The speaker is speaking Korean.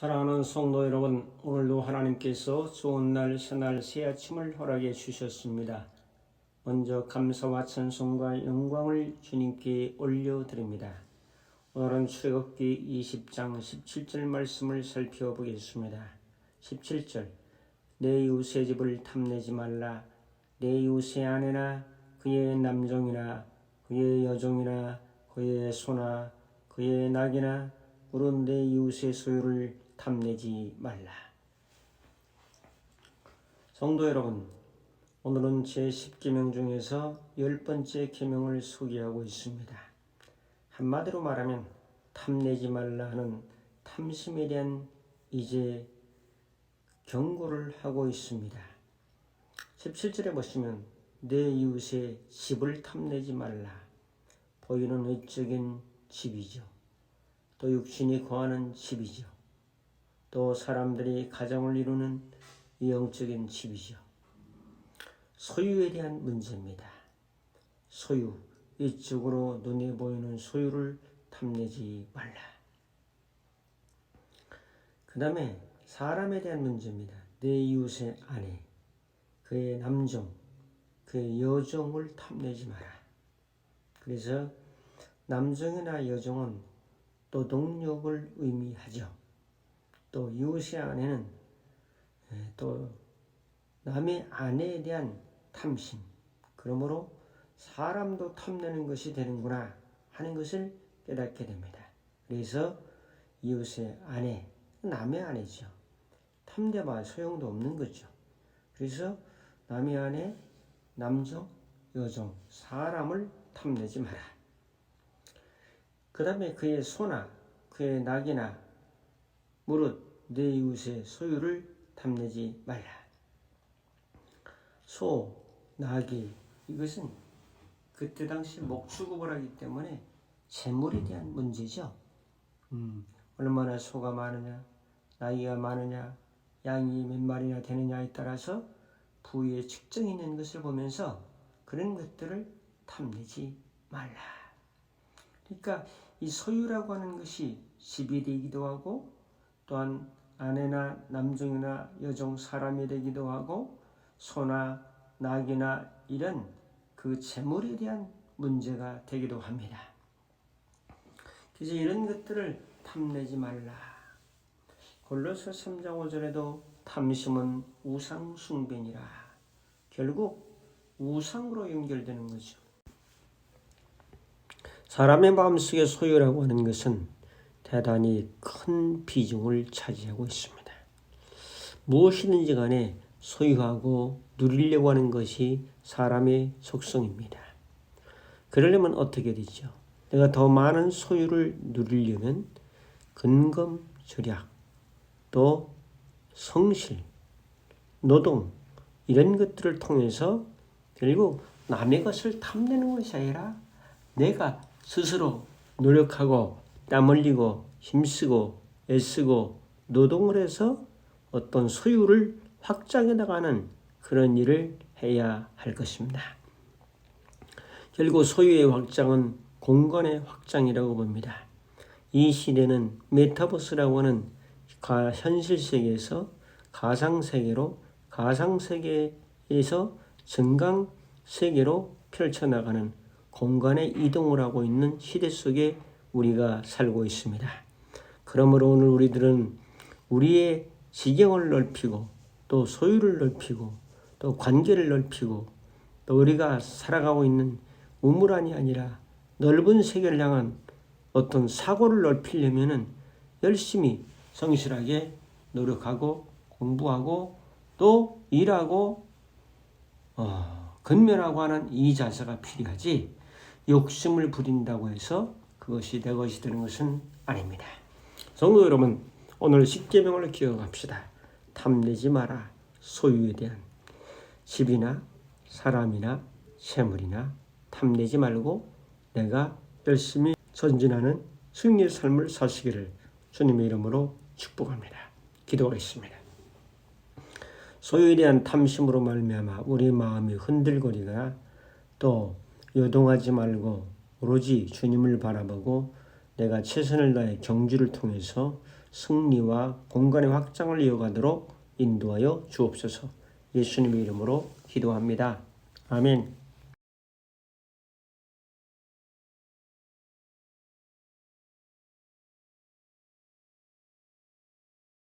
사랑하는 성도 여러분, 오늘도 하나님께서 좋은 날, 새날, 새 아침을 허락해 주셨습니다. 먼저 감사와 찬송과 영광을 주님께 올려드립니다. 오늘은 출애굽기 20장 17절 말씀을 살펴보겠습니다. 17절 내 이웃의 집을 탐내지 말라 내 이웃의 아내나 그의 남종이나 그의 여종이나 그의 소나 그의 낙이나 물은 내 이웃의 소유를 탐내지 말라. 성도 여러분, 오늘은 제 10계명 중에서 열 번째 계명을 소개하고 있습니다. 한마디로 말하면 탐내지 말라 하는 탐심에 대한 이제 경고를 하고 있습니다. 17절에 보시면 내 이웃의 집을 탐내지 말라. 보이는 외적인 집이죠. 또 육신이 거하는 집이죠. 또 사람들이 가정을 이루는 영적인 집이죠. 소유에 대한 문제입니다. 소유, 이쪽으로 눈에 보이는 소유를 탐내지 말라. 그 다음에 사람에 대한 문제입니다. 내 이웃의 아내, 그의 남종, 그의 여종을 탐내지 마라. 그래서 남종이나 여종은 노동력을 의미하죠. 또 이웃의 아내는 예, 또 남의 아내에 대한 탐심, 그러므로 사람도 탐내는 것이 되는구나 하는 것을 깨닫게 됩니다. 그래서 이웃의 아내, 남의 아내죠. 탐내봐 소용도 없는 거죠. 그래서 남의 아내, 남성, 여종, 사람을 탐내지 마라. 그 다음에 그의 소나 그의 낙이나 무릇 내 이웃의 소유를 탐내지 말라. 소, 낙이 이것은 그때 당시 목축업을 하기 때문에 재물에 대한 문제죠. 음, 얼마나 소가 많으냐, 나이가 많으냐, 양이 몇 마리나 되느냐에 따라서 부위에 측정이 있는 것을 보면서 그런 것들을 탐내지 말라. 그러니까 이 소유라고 하는 것이 집이 되기도 하고 또한 아내나 남종이나 여종 사람이 되기도 하고 소나 낙이나 이런 그 재물에 대한 문제가 되기도 합니다. 그래서 이런 것들을 탐내지 말라. 골로새 3장 5절에도 탐심은 우상 숭배니라. 결국 우상으로 연결되는 거죠. 사람의 마음속에 소유라고 하는 것은 대단히 큰 비중을 차지하고 있습니다. 무엇이든지 간에 소유하고 누리려고 하는 것이 사람의 속성입니다. 그러려면 어떻게 되죠? 내가 더 많은 소유를 누리려면 근검 절약, 또 성실, 노동 이런 것들을 통해서 결국 남의 것을 탐내는 것이 아니라 내가 스스로 노력하고 땀 흘리고 힘쓰고 애쓰고 노동을 해서 어떤 소유를 확장해 나가는 그런 일을 해야 할 것입니다. 결국 소유의 확장은 공간의 확장이라고 봅니다. 이 시대는 메타버스라고 하는 현실 세계에서 가상 세계로 가상 세계에서 증강 세계로 펼쳐나가는 공간의 이동을 하고 있는 시대 속에 우리가 살고 있습니다. 그러므로 오늘 우리들은 우리의 지경을 넓히고 또 소유를 넓히고 또 관계를 넓히고 또 우리가 살아가고 있는 우물안이 아니라 넓은 세계를 향한 어떤 사고를 넓히려면은 열심히 성실하게 노력하고 공부하고 또 일하고 어, 근면하고 하는 이 자세가 필요하지 욕심을 부린다고 해서 그것이 내 것이 되는 것은 아닙니다. 성도 여러분, 오늘 십계명을 기억합시다. 탐내지 마라. 소유에 대한 집이나 사람이나 재물이나 탐내지 말고 내가 열심히 전진하는 승리의 삶을 사시기를 주님의 이름으로 축복합니다. 기도하겠습니다. 소유에 대한 탐심으로 말미암아 우리 마음이 흔들거리거나 또 요동하지 말고 오로지 주님을 바라보고 내가 최선을 다해 경주를 통해서 승리와 공간의 확장을 이어가도록 인도하여 주옵소서. 예수님의 이름으로 기도합니다. 아멘.